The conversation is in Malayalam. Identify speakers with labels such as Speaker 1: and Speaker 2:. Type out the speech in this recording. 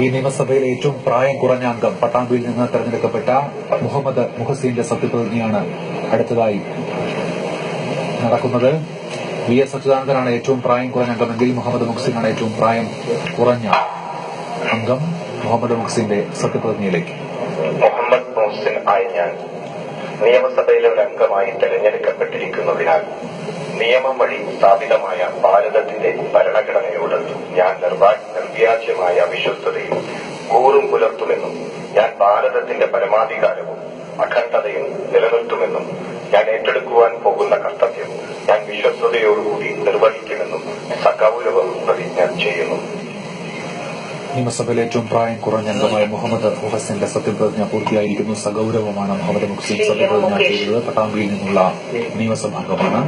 Speaker 1: ഈ നിയമസഭയിലെ ഏറ്റവും പ്രായം കുറഞ്ഞ അംഗം പട്ടാമ്പിയിൽ നിന്ന് തെരഞ്ഞെടുക്കപ്പെട്ട മുഹമ്മദ് മുഹസീന്റെ സത്യപ്രതിജ്ഞയാണ് അടുത്തതായി നടക്കുന്നത്. വി എസ് അച്യുതാനന്ദനാണ് ഏറ്റവും പ്രായം കുറഞ്ഞ അംഗമെങ്കിൽ മുഹമ്മദ് മുഹസീനാണ് ഏറ്റവും പ്രായം കുറഞ്ഞ അംഗം മുഹമ്മദ് മുഹസീന്റെ സത്യപ്രതിജ്ഞയിലേക്ക്.
Speaker 2: മുഹമ്മദ് മുഹസിൻ ആയി ഞാൻ നിയമസഭയിലെ ഒരു അംഗമായി തെരഞ്ഞെടുക്കപ്പെട്ടിരിക്കുന്നതിനാൽ നിയമം വഴി സ്ഥാപിതമായ ഭാരതത്തിന്റെ ഭരണഘടനയോട് ഞാൻ നിർഭാഗ്യമായ വിശ്വസ്തതയും കൂറും പുലർത്തുമെന്നും ഞാൻ ഭാരതത്തിന്റെ പരമാധികാരവും അഖണ്ഡതയും നിലനിർത്തുമെന്നും ഞാൻ ഏറ്റെടുക്കുവാൻ പോകുന്ന കർത്തവ്യം ഞാൻ വിശ്വസ്തയോടുകൂടി നിർവഹിക്കുമെന്നും സകൗരവം പ്രതിജ്ഞ ചെയ്യുന്നു.
Speaker 1: നിയമസഭയിലെ ഏറ്റവും പ്രായം കുറഞ്ഞ അംഗമായ മുഹമ്മദ് ഹുഹസിന്റെ സത്യപ്രതിജ്ഞ പൂർത്തിയായിരിക്കുന്നു. സഗൌരവമാണ് മുഹമ്മദ് മുഖ്സിൻ സത്യപ്രതിജ്ഞ ചെയ്തത്. പട്ടാമ്പിയിൽ നിന്നുള്ള നിയമസഭാംഗമാണ്.